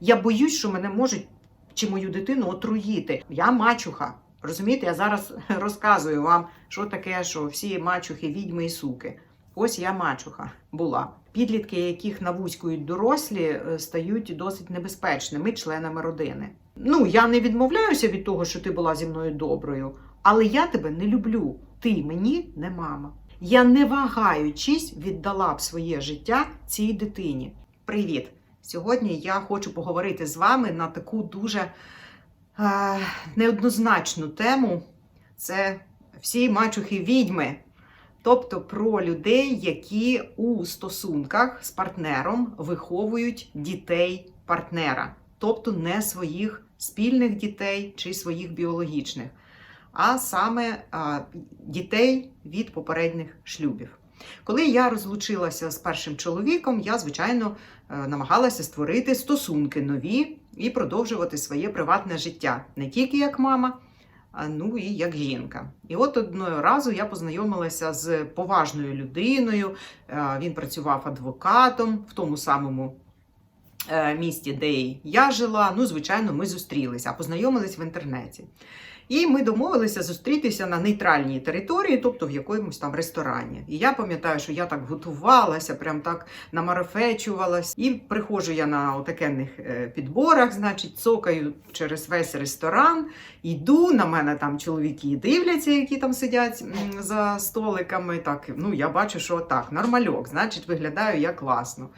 Я боюсь, що мене можуть чи мою дитину отруїти. Я мачуха. Розумієте, я зараз розказую вам, що таке, що всі мачухи, відьми і суки. Ось я мачуха була. Підлітки, яких навузькують дорослі, е, стають досить небезпечними членами родини. Ну, я не відмовляюся від того, що ти була зі мною доброю, але я тебе не люблю. Ти мені не мама. Я не вагаючись віддала б своє життя цій дитині. Привіт! Сьогодні я хочу поговорити з вами на таку дуже е, неоднозначну тему. Це всі мачухи відьми. Тобто про людей, які у стосунках з партнером виховують дітей партнера, тобто не своїх спільних дітей чи своїх біологічних, а саме дітей від попередніх шлюбів. Коли я розлучилася з першим чоловіком, я, звичайно, е, намагалася створити стосунки нові і продовжувати своє приватне життя не тільки як мама, ну і як жінка. І от одного разу я познайомилася з поважною людиною. Е, Він працював адвокатом в тому самому е, місті, де я жила. Ну, звичайно, ми зустрілися, а познайомились в інтернеті. І ми домовилися зустрітися на нейтральній території, тобто в якомусь там ресторані. І я пам'ятаю, що я так готувалася, прям так намарафечувалась. І приходжу я на отакенних е, підборах, значить, цокаю через весь ресторан, йду, на мене там чоловіки дивляться, які там сидять за столиками. Так, ну я бачу, що так, нормальок, значить, виглядаю я класно.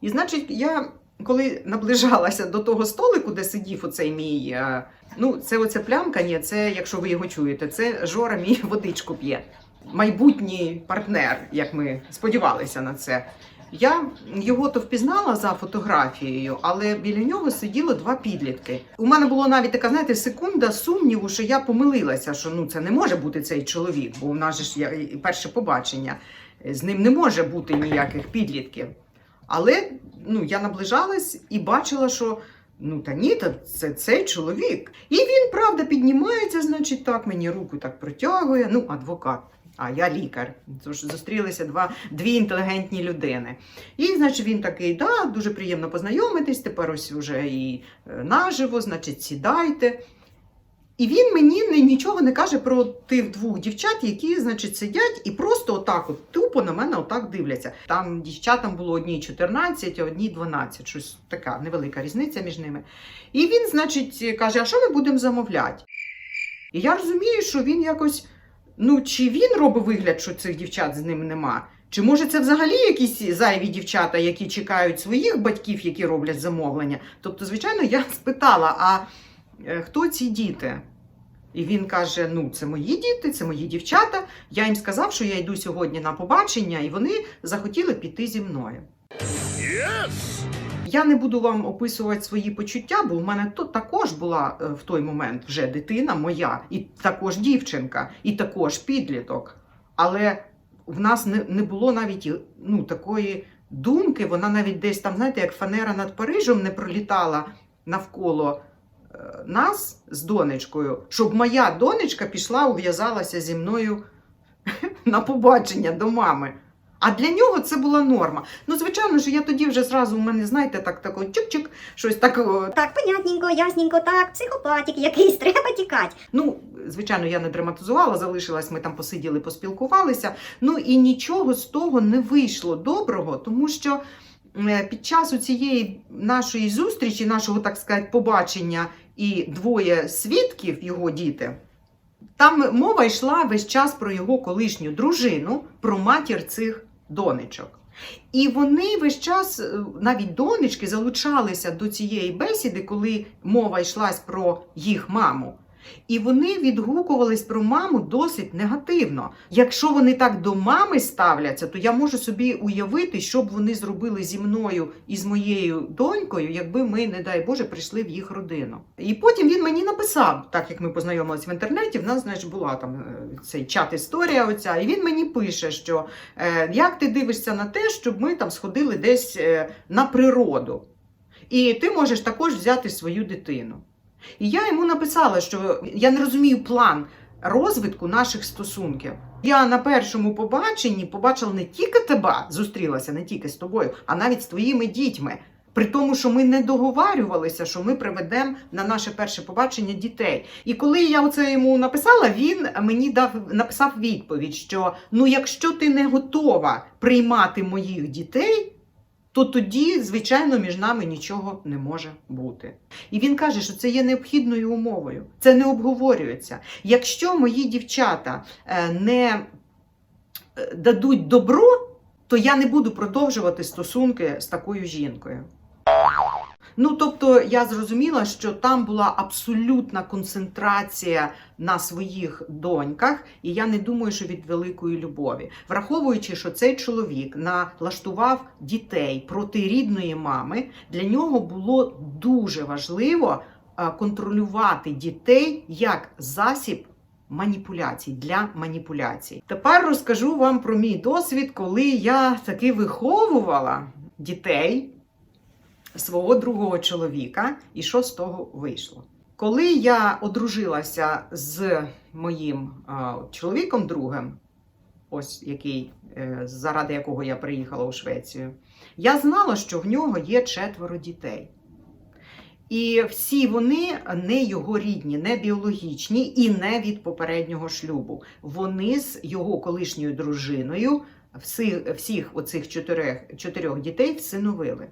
І значить, я. Коли наближалася до того столику, де сидів оцей мій, е, ну це оця плямка, ні, це, якщо ви його чуєте, це Жора мій водичку п'є. Майбутній партнер, як ми сподівалися на це. Я його то впізнала за фотографією, але біля нього сиділо два підлітки. У мене було навіть така, знаєте, секунда сумніву, що я помилилася, що ну це не може бути цей чоловік, бо у нас же ж перше побачення. З ним не може бути ніяких підлітків. Але ну, я наближалась і бачила, що ну та ні, та це цей чоловік. І він, правда, піднімається, значить, так, мені руку так протягує. Ну, адвокат. А я лікар. Тож зустрілися два, дві інтелігентні людини. І, значить, він такий, да, дуже приємно познайомитись, тепер ось уже і е, наживо, значить, сідайте. І він мені нічого не каже про тих двох дівчат, які, значить, сидять і просто отак от тупо на мене отак дивляться. Там дівчатам було одній 14, а одній 12, щось така невелика різниця між ними. І він, значить, каже: а що ми будемо замовляти? І я розумію, що він якось, ну, чи він робить вигляд, що цих дівчат з ним нема. Чи може це взагалі якісь зайві дівчата, які чекають своїх батьків, які роблять замовлення? Тобто, звичайно, я спитала, а хто ці діти? І він каже: Ну, це мої діти, це мої дівчата. Я їм сказав, що я йду сьогодні на побачення, і вони захотіли піти зі мною. Я не буду вам описувати свої почуття, бо в мене то також була е, в той момент вже дитина моя, і також дівчинка, і також підліток. Але в нас не, не було навіть ну, такої думки, вона навіть десь там, знаєте, як фанера над Парижем не пролітала навколо е, нас з донечкою, щоб моя донечка пішла, ув'язалася зі мною на побачення до мами. А для нього це була норма. Ну, звичайно ж, я тоді вже зразу у мене, знаєте, так тако чик-чик, щось так. Так, понятненько, ясненько, так, психопатик якийсь, треба тікати. Ну, звичайно, я не драматизувала, залишилась, ми там посиділи, поспілкувалися. Ну і нічого з того не вийшло доброго, тому що під час цієї нашої зустрічі, нашого, так сказати, побачення і двоє свідків, його діти. Там мова йшла весь час про його колишню дружину, про матір цих донечок. І вони весь час, е, навіть донечки, залучалися до цієї бесіди, коли мова йшлась про їх маму. І вони відгукувались про маму досить негативно. Якщо вони так до мами ставляться, то я можу собі уявити, що б вони зробили зі мною і з моєю донькою, якби ми, не дай Боже, прийшли в їх родину. І потім він мені написав, так як ми познайомились в інтернеті, в нас, значить, була там е, цей чат історія. Оця, і він мені пише, що е, як ти дивишся на те, щоб ми там сходили десь е, на природу. І ти можеш також взяти свою дитину. І я йому написала, що я не розумію план розвитку наших стосунків. Я на першому побаченні побачила не тільки тебе, зустрілася не тільки з тобою, а навіть з твоїми дітьми. При тому, що ми не договарювалися, що ми приведемо на наше перше побачення дітей. І коли я оце йому написала, він мені дав написав відповідь, що ну, якщо ти не готова приймати моїх дітей, то тоді, звичайно, між нами нічого не може бути. І він каже, що це є необхідною умовою. Це не обговорюється. Якщо мої дівчата е, не е, дадуть добро, то я не буду продовжувати стосунки з такою жінкою. Ну, тобто, я зрозуміла, що там була абсолютна концентрація на своїх доньках, і я не думаю, що від великої любові, враховуючи, що цей чоловік налаштував дітей проти рідної мами, для нього було дуже важливо е, контролювати дітей як засіб маніпуляцій для маніпуляцій. Тепер розкажу вам про мій досвід, коли я таки виховувала дітей свого другого чоловіка, і що з того вийшло. Коли я одружилася з моїм чоловіком другим, ось який, е, заради якого я приїхала у Швецію, я знала, що в нього є четверо дітей. І всі вони не його рідні, не біологічні і не від попереднього шлюбу. Вони з його колишньою дружиною всіх, всіх оцих чотирьох, чотирьох дітей всиновили.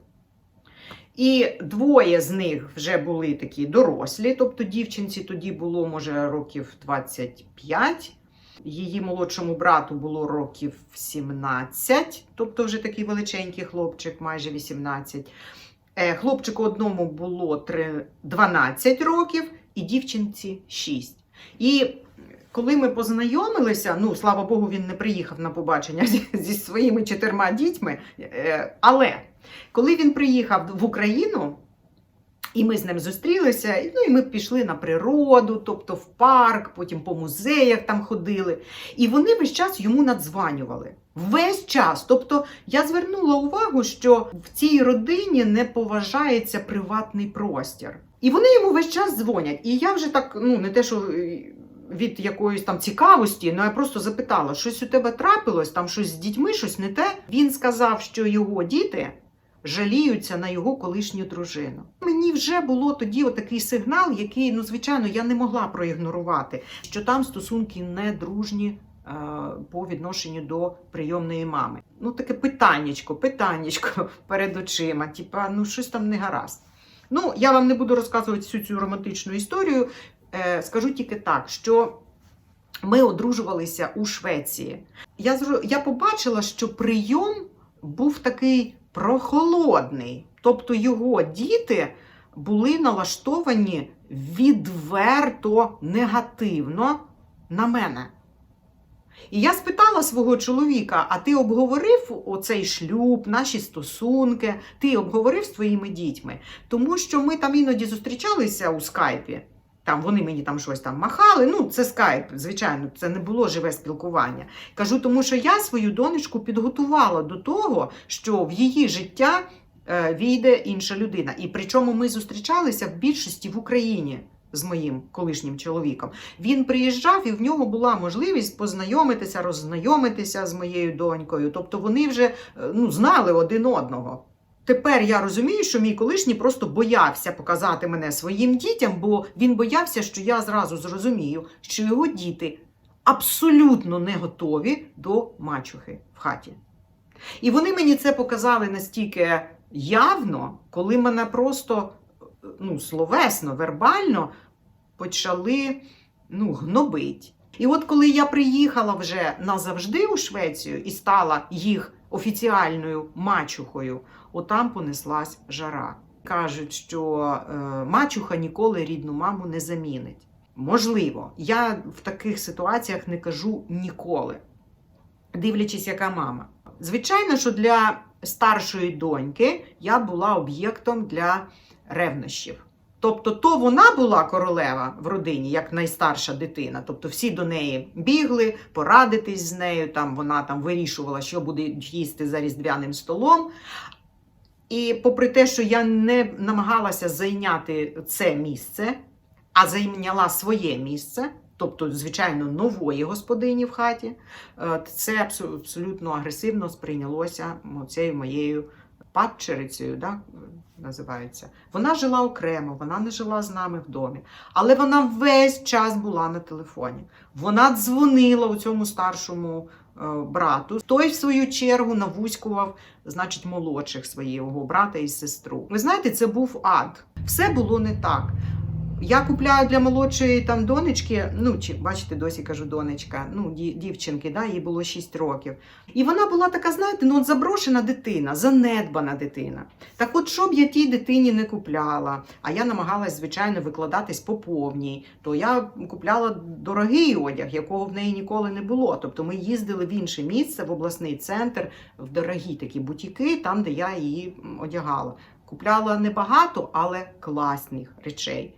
І двоє з них вже були такі дорослі, тобто дівчинці тоді було, може, років 25, її молодшому брату було років 17, тобто вже такий величенький хлопчик, майже 18. Е, Хлопчику одному було три- 12 років, і дівчинці 6. І коли ми познайомилися, ну слава Богу, він не приїхав на побачення зі, зі своїми чотирма дітьми. е, Але коли він приїхав в Україну, і ми з ним зустрілися, ну і ми пішли на природу, тобто в парк, потім по музеях там ходили. І вони весь час йому надзванювали. Весь час. Тобто я звернула увагу, що в цій родині не поважається приватний простір. І вони йому весь час дзвонять. І я вже так, ну не те, що е, від якоїсь там цікавості, ну я просто запитала, щось у тебе трапилось, там щось з дітьми, щось не те. Він сказав, що його діти жаліються на його колишню дружину. Мені вже було тоді отакий сигнал, який, ну звичайно, я не могла проігнорувати, що там стосунки не дружні. е, По відношенню до прийомної мами. Ну, таке питаннячко, питаннячко перед очима. Типа, ну щось там не гаразд. Ну, я вам не буду розказувати всю цю романтичну історію. Е, скажу тільки так, що ми одружувалися у Швеції. Я, я побачила, що прийом був такий прохолодний. Тобто його діти були налаштовані відверто негативно на мене. І я спитала свого чоловіка: а ти обговорив оцей шлюб, наші стосунки, ти обговорив з твоїми дітьми? Тому що ми там іноді зустрічалися у скайпі. Там вони мені там щось там махали. Ну, це скайп, звичайно, це не було живе спілкування. Кажу, тому що я свою донечку підготувала до того, що в її життя е, війде інша людина. І причому ми зустрічалися в більшості в Україні з моїм колишнім чоловіком. Він приїжджав і в нього була можливість познайомитися, роззнайомитися з моєю донькою. Тобто вони вже е, ну, знали один одного. Тепер я розумію, що мій колишній просто боявся показати мене своїм дітям, бо він боявся, що я зразу зрозумію, що його діти абсолютно не готові до мачухи в хаті. І вони мені це показали настільки явно, коли мене просто ну, словесно, вербально почали ну, гнобить. І от коли я приїхала вже назавжди у Швецію і стала їх офіціальною мачухою, отам понеслась жара. Кажуть, що е, мачуха ніколи рідну маму не замінить. Можливо, я в таких ситуаціях не кажу ніколи, дивлячись, яка мама. Звичайно, що для старшої доньки я була об'єктом для ревнощів. Тобто, то вона була королева в родині, як найстарша дитина. Тобто всі до неї бігли, порадитись з нею. Там вона там вирішувала, що буде їсти за різдвяним столом. І попри те, що я не намагалася зайняти це місце, а зайняла своє місце, тобто, звичайно, нової господині в хаті, е, це абсолютно агресивно сприйнялося цією моєю падчерицею, да, називається. Вона жила окремо, вона не жила з нами в домі, але вона весь час була на телефоні. Вона дзвонила у цьому старшому е, брату. Той, в свою чергу, навузькував, значить, молодших свого брата і сестру. Ви знаєте, це був ад. Все було не так. Я купляю для молодшої там донечки, ну чи бачите, досі кажу донечка, ну дівчинки, да, їй було 6 років. І вона була така, знаєте, ну от заброшена дитина, занедбана дитина. Так от, що б я тій дитині не купляла, а я намагалась, звичайно, викладатись по повній, то я купляла дорогий одяг, якого в неї ніколи не було. Тобто ми їздили в інше місце, в обласний центр, в дорогі такі бутіки, там, де я її одягала. Купляла небагато, але класних речей.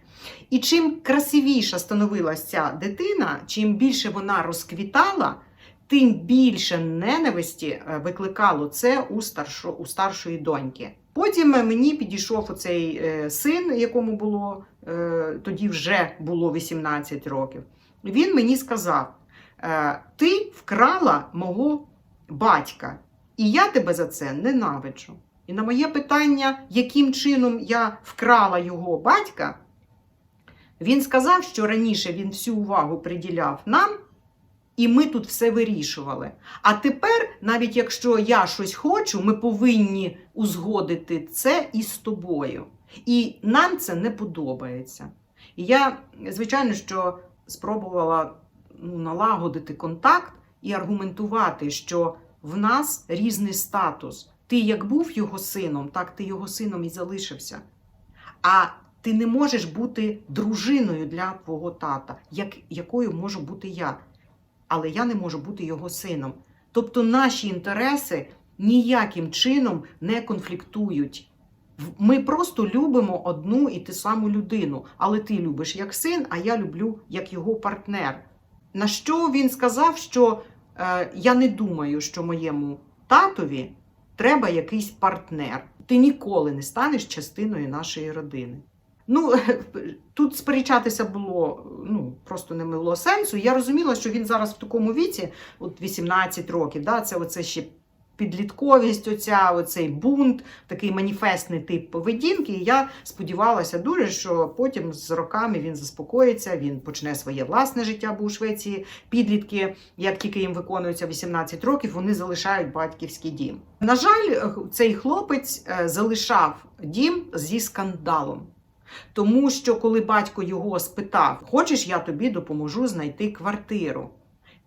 І чим красивіша становилася ця дитина, чим більше вона розквітала, тим більше ненависті е, викликало це у, старшо, у старшої доньки. Потім мені підійшов оцей е, син, якому було е, тоді вже було 18 років. Він мені сказав: Ти вкрала мого батька, і я тебе за це ненавиджу. І на моє питання, яким чином я вкрала його батька, він сказав, що раніше він всю увагу приділяв нам, і ми тут все вирішували. А тепер, навіть якщо я щось хочу, ми повинні узгодити це із тобою. І нам це не подобається. І я, звичайно, що спробувала ну, налагодити контакт і аргументувати, що в нас різний статус. Ти як був його сином, так ти його сином і залишився. А ти не можеш бути дружиною для твого тата, як, якою можу бути я. Але я не можу бути його сином. Тобто наші інтереси ніяким чином не конфліктують. Ми просто любимо одну і ту саму людину, але ти любиш як син, а я люблю як його партнер. На що він сказав, що е, я не думаю, що моєму татові треба якийсь партнер. Ти ніколи не станеш частиною нашої родини. Ну, тут сперечатися було ну, просто не було сенсу. Я розуміла, що він зараз в такому віці, от 18 років, да, це оце ще підлітковість, оця, оцей бунт, такий маніфестний тип поведінки. І я сподівалася дуже, що потім з роками він заспокоїться, він почне своє власне життя, бо у Швеції підлітки, як тільки їм виконується 18 років, вони залишають батьківський дім. На жаль, цей хлопець е, залишав дім зі скандалом. Тому що коли батько його спитав, хочеш, я тобі допоможу знайти квартиру.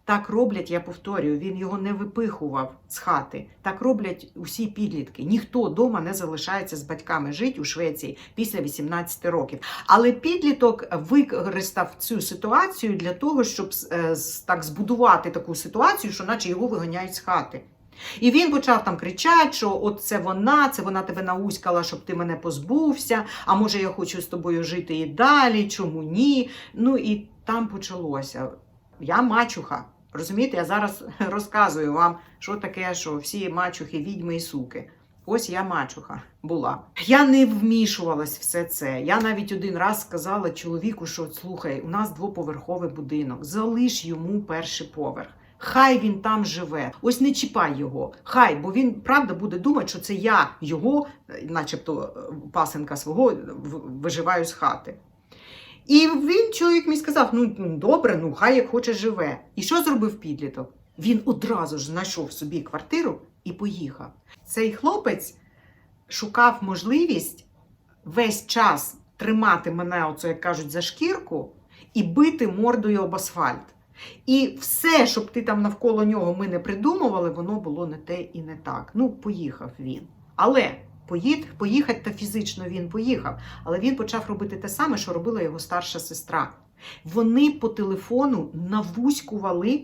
Так роблять, я повторюю, він його не випихував з хати. Так роблять усі підлітки. Ніхто вдома не залишається з батьками жити у Швеції після 18 років. Але підліток використав цю ситуацію для того, щоб е, так збудувати таку ситуацію, що наче його виганяють з хати. І він почав там кричати, що от це вона, це вона тебе науськала, щоб ти мене позбувся. А може, я хочу з тобою жити і далі, чому ні? Ну і там почалося. Я мачуха. Розумієте, я зараз розказую вам, що таке, що всі мачухи, відьми і суки. Ось я мачуха була. Я не вмішувалась все це. Я навіть один раз сказала чоловіку, що слухай, у нас двоповерховий будинок, залиш йому перший поверх. Хай він там живе. Ось не чіпай його. Хай, бо він правда буде думати, що це я його, е, начебто е, пасенка свого, виживаю з хати. І він, чоловік мій сказав: ну ну, добре, ну хай як хоче живе. І що зробив підліток? Він одразу ж знайшов собі квартиру і поїхав. Цей хлопець шукав можливість весь час тримати мене, оце, як кажуть, за шкірку і бити мордою об асфальт. І все, щоб ти там навколо нього ми не придумували, воно було не те і не так. Ну, поїхав він. Але поїхати та фізично він поїхав. Але він почав робити те саме, що робила його старша сестра. Вони по телефону навузькували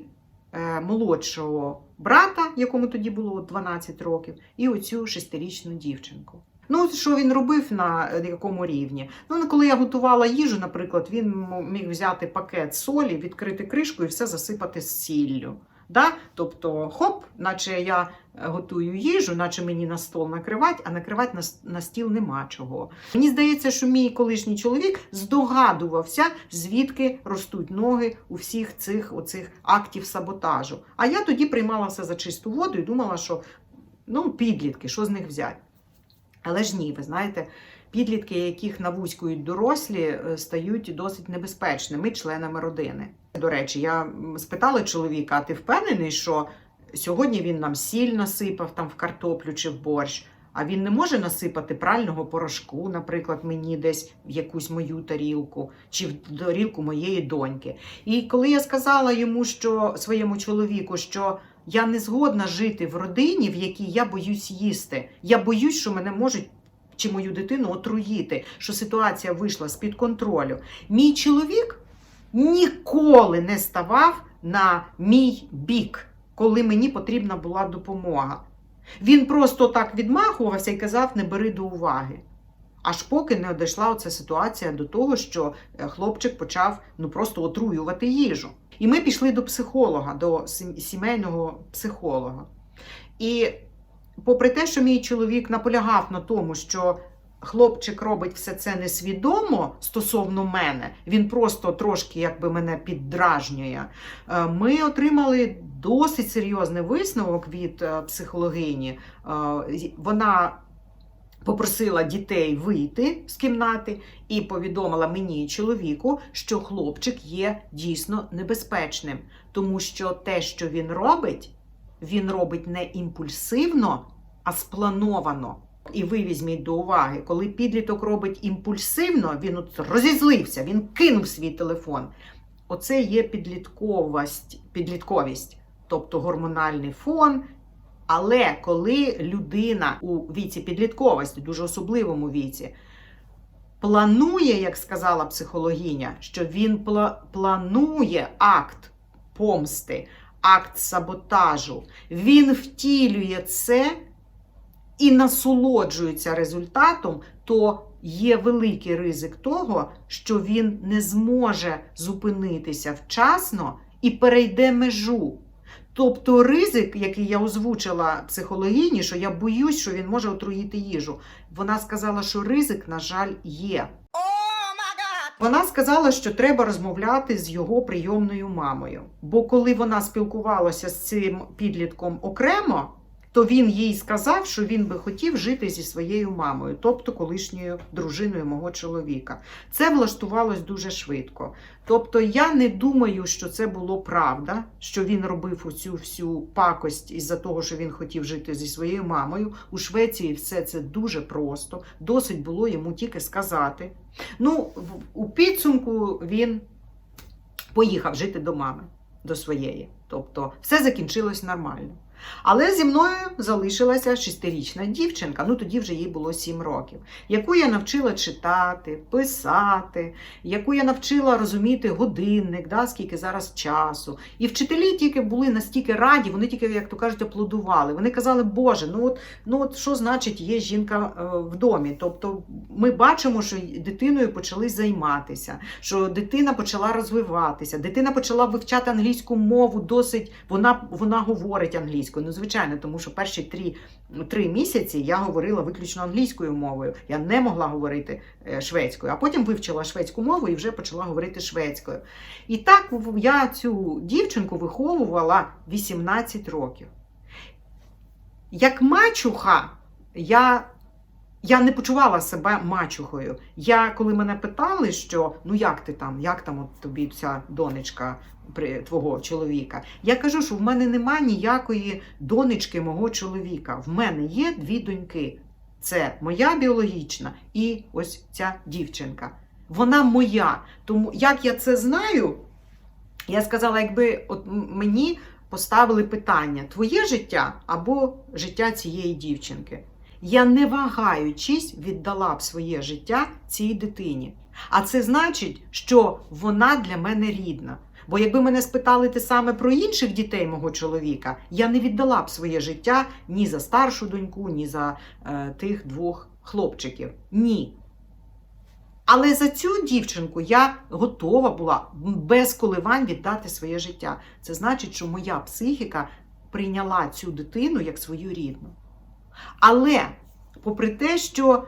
е, молодшого брата, якому тоді було 12 років, і оцю шестирічну дівчинку. Ну, що він робив на е, якому рівні? Ну, коли я готувала їжу, наприклад, він міг взяти пакет солі, відкрити кришку і все засипати з сіллю. Да? Тобто, хоп, наче я е, готую їжу, наче мені на стол накривати, а накривати на, на стіл нема чого. Мені здається, що мій колишній чоловік здогадувався, звідки ростуть ноги у всіх цих оцих актів саботажу. А я тоді приймала все за чисту воду і думала, що ну, підлітки, що з них взяти. Але ж ні, ви знаєте, підлітки, яких навузькують дорослі, е, стають досить небезпечними членами родини. До речі, я спитала чоловіка: ти впевнений, що сьогодні він нам сіль насипав там в картоплю чи в борщ? А він не може насипати прального порошку, наприклад, мені десь в якусь мою тарілку чи в тарілку моєї доньки. І коли я сказала йому, що своєму чоловіку, що я не згодна жити в родині, в якій я боюсь їсти, я боюсь, що мене можуть чи мою дитину отруїти, що ситуація вийшла з-під контролю. Мій чоловік ніколи не ставав на мій бік, коли мені потрібна була допомога. Він просто так відмахувався і казав: не бери до уваги. Аж поки не дійшла оця ситуація до того, що е, хлопчик почав ну просто отруювати їжу. І ми пішли до психолога, до сімейного психолога. І попри те, що мій чоловік наполягав на тому, що хлопчик робить все це несвідомо стосовно мене, він просто трошки якби мене піддражнює. е, Ми отримали досить серйозний висновок від е, психологині. Е, Вона попросила дітей вийти з кімнати і повідомила мені чоловіку, що хлопчик є дійсно небезпечним, тому що те, що він робить, він робить не імпульсивно, а сплановано. І ви візьміть до уваги, коли підліток робить імпульсивно, він от розізлився, він кинув свій телефон. Оце є підлітковість, підлітковість, тобто гормональний фон. Але коли людина у віці підлітковості, дуже особливому віці, планує, як сказала психологиня, що він пла- планує акт помсти, акт саботажу, він втілює це і насолоджується результатом, то є великий ризик того, що він не зможе зупинитися вчасно і перейде межу. Тобто ризик, який я озвучила психологині, що я боюсь, що він може отруїти їжу. Вона сказала, що ризик, на жаль, є. Вона сказала, що треба розмовляти з його прийомною мамою. Бо коли вона спілкувалася з цим підлітком окремо, то він їй сказав, що він би хотів жити зі своєю мамою, тобто колишньою дружиною мого чоловіка. Це влаштувалось дуже швидко. Тобто я не думаю, що це було правда, що він робив оцю всю пакость із-за того, що він хотів жити зі своєю мамою. У Швеції все це дуже просто. Досить було йому тільки сказати. Ну, у підсумку він поїхав жити до мами, до своєї. Тобто все закінчилось нормально. Але зі мною залишилася шестирічна дівчинка, ну тоді вже їй було сім років, яку я навчила читати, писати, яку я навчила розуміти годинник, да, скільки зараз часу. І вчителі тільки були настільки раді, вони тільки, як то кажуть, аплодували. Вони казали, Боже, ну от, ну от що значить є жінка е, в домі? Тобто ми бачимо, що дитиною почали займатися, що дитина почала розвиватися, дитина почала вивчати англійську мову досить, вона, вона говорить англійською. Ну, звичайно, тому що перші три, три місяці я говорила виключно англійською мовою. Я не могла говорити е, шведською, а потім вивчила шведську мову і вже почала говорити шведською. І так я цю дівчинку виховувала 18 років. Як мачуха, я я не почувала себе мачухою. Я, коли мене питали, що ну як ти там, як там от тобі ця донечка при твого чоловіка, я кажу, що в мене нема ніякої донечки мого чоловіка. В мене є дві доньки. Це моя біологічна і ось ця дівчинка. Вона моя. Тому як я це знаю, я сказала, якби от мені поставили питання: твоє життя або життя цієї дівчинки. Я не вагаючись віддала б своє життя цій дитині. А це значить, що вона для мене рідна. Бо якби мене спитали те саме про інших дітей мого чоловіка, я не віддала б своє життя ні за старшу доньку, ні за е, тих двох хлопчиків. Ні. Але за цю дівчинку я готова була без коливань віддати своє життя. Це значить, що моя психіка прийняла цю дитину як свою рідну. Але, попри те, що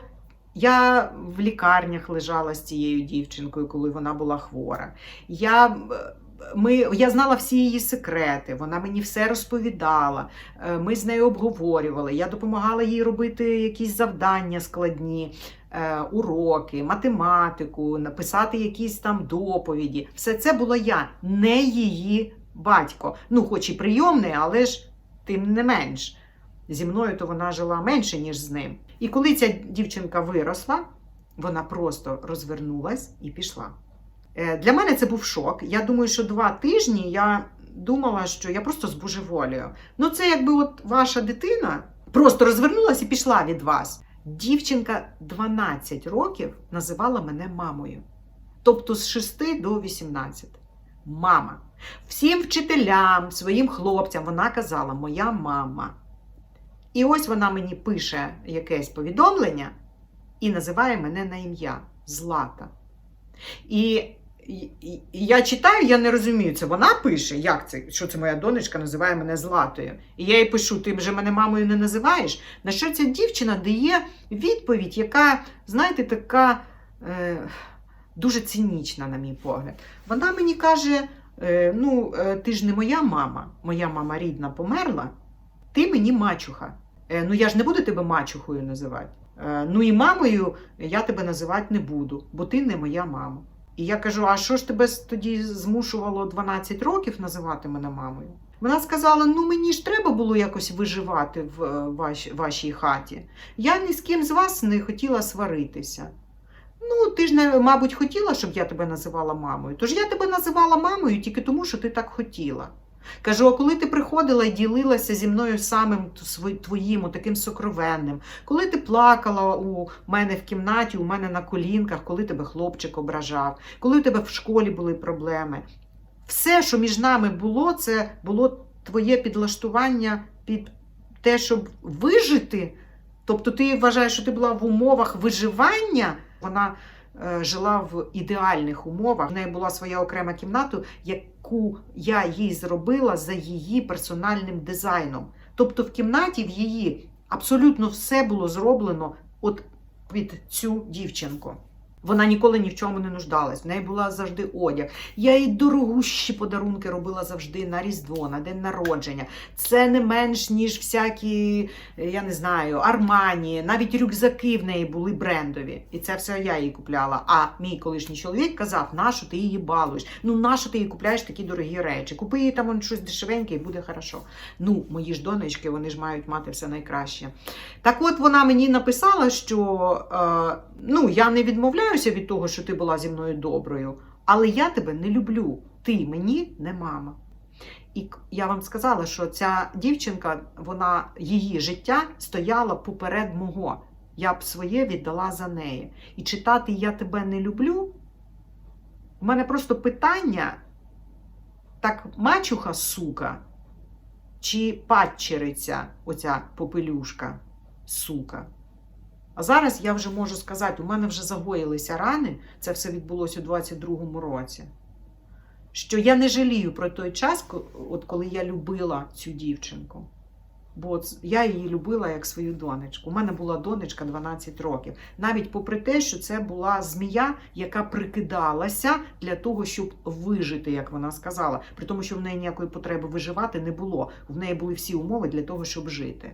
я в лікарнях лежала з цією дівчинкою, коли вона була хвора, я, е, ми, я знала всі її секрети, вона мені все розповідала, е, ми з нею обговорювали, я допомагала їй робити якісь завдання складні е, уроки, математику, написати якісь там доповіді. Все це була я, не її батько. Ну, хоч і прийомний, але ж тим не менш. Зі мною то вона жила менше, ніж з ним. І коли ця дівчинка виросла, вона просто розвернулась і пішла. Е, Для мене це був шок. Я думаю, що два тижні я думала, що я просто збожеволію. Ну, це якби от ваша дитина просто розвернулась і пішла від вас. Дівчинка 12 років називала мене мамою. Тобто з 6 до 18. Мама. Всім вчителям, своїм хлопцям вона казала моя мама. І ось вона мені пише якесь повідомлення і називає мене на ім'я Злата. І, я читаю, я не розумію, це вона пише, як це, що це моя донечка називає мене Златою. І я їй пишу: ти вже мене мамою не називаєш. На що ця дівчина дає відповідь, яка, знаєте, така е, дуже цинічна, на мій погляд. Вона мені каже: е, ну, е, ти ж не моя мама, моя мама рідна померла, ти мені мачуха. Е, ну я ж не буду тебе мачухою називати. Е, ну і мамою я тебе називати не буду, бо ти не моя мама. І я кажу: а що ж тебе тоді змушувало 12 років називати мене мамою? Вона сказала: ну мені ж треба було якось виживати в е, ваш, вашій хаті. Я ні з ким з вас не хотіла сваритися. Ну, ти ж, мабуть, хотіла, щоб я тебе називала мамою. Тож я тебе називала мамою тільки тому, що ти так хотіла. Кажу, а коли ти приходила і ділилася зі мною самим твоїм, таким сокровенним, коли ти плакала у мене в кімнаті, у мене на колінках, коли тебе хлопчик ображав, коли у тебе в школі були проблеми, все, що між нами було, це було твоє підлаштування під те, щоб вижити. Тобто ти вважаєш, що ти була в умовах виживання. Вона жила в ідеальних умовах. В неї була своя окрема кімната, яку я їй зробила за її персональним дизайном. Тобто в кімнаті в її абсолютно все було зроблено от під цю дівчинку. Вона ніколи ні в чому не нуждалась. В неї була завжди одяг. Я їй дорогущі подарунки робила завжди на Різдво, на день народження. Це не менш, ніж всякі, я не знаю, армані, навіть рюкзаки в неї були брендові. І це все я їй купляла. А мій колишній чоловік казав, нащо ти її балуєш? Ну, нащо ти їй купляєш такі дорогі речі? Купи їй там щось дешевеньке і буде хорошо. Ну, мої ж донечки, вони ж мають мати все найкраще. Так от вона мені написала, що е, ну, я не відмовляюся від того, що ти була зі мною доброю, але я тебе не люблю. Ти мені не мама. І я вам сказала, що ця дівчинка, вона її життя стояла поперед мого. Я б своє віддала за неї. І читати Я тебе не люблю. У мене просто питання: так мачуха сука, чи падчериця, оця попелюшка, сука. А зараз я вже можу сказати, у мене вже загоїлися рани, це все відбулося у 22-му році. Що я не жалію про той час, от коли я любила цю дівчинку. Бо я її любила як свою донечку. У мене була донечка 12 років. Навіть попри те, що це була змія, яка прикидалася для того, щоб вижити, як вона сказала. При тому, що в неї ніякої потреби виживати не було. В неї були всі умови для того, щоб жити.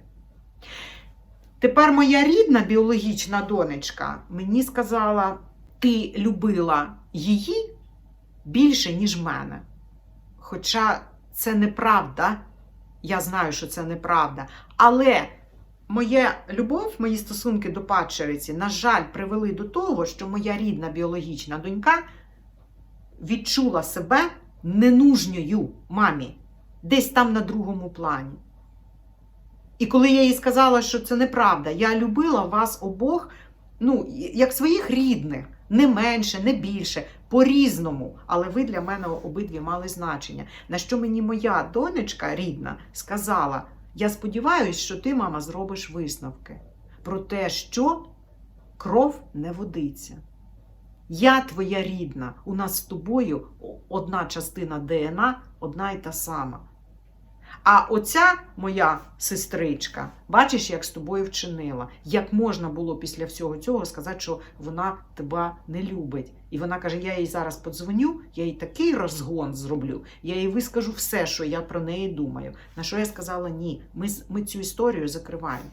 Тепер моя рідна біологічна донечка мені сказала: ти любила її більше, ніж мене. Хоча це неправда, я знаю, що це неправда. Але моя любов, мої стосунки до падчериці, на жаль, привели до того, що моя рідна біологічна донька відчула себе ненужньою мамі, десь там на другому плані. І коли я їй сказала, що це неправда, я любила вас обох, ну, як своїх рідних, не менше, не більше, по-різному. Але ви для мене обидві мали значення. На що мені моя донечка рідна сказала: я сподіваюся, що ти, мама, зробиш висновки про те, що кров не водиться. Я твоя рідна. У нас з тобою одна частина ДНА, одна і та сама. А оця моя сестричка, бачиш, як з тобою вчинила. Як можна було після всього цього сказати, що вона тебе не любить. І вона каже: я їй зараз подзвоню, я їй такий розгон зроблю, я їй вискажу все, що я про неї думаю. На що я сказала ні, ми, ми цю історію закриваємо.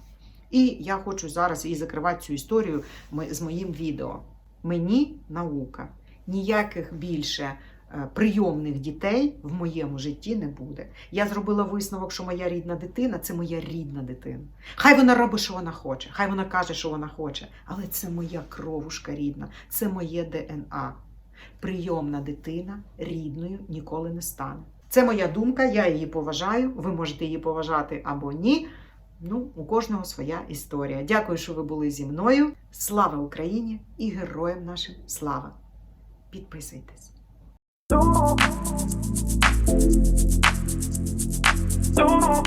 І я хочу зараз і закривати цю історію з моїм відео. Мені наука. Ніяких більше прийомних дітей в моєму житті не буде. Я зробила висновок, що моя рідна дитина це моя рідна дитина. Хай вона робить, що вона хоче, хай вона каже, що вона хоче, але це моя кровушка рідна, це моє ДНА. Прийомна дитина рідною ніколи не стане. Це моя думка, я її поважаю. Ви можете її поважати або ні. Ну, у кожного своя історія. Дякую, що ви були зі мною. Слава Україні і героям нашим слава! Підписуйтесь. Don't. Don't.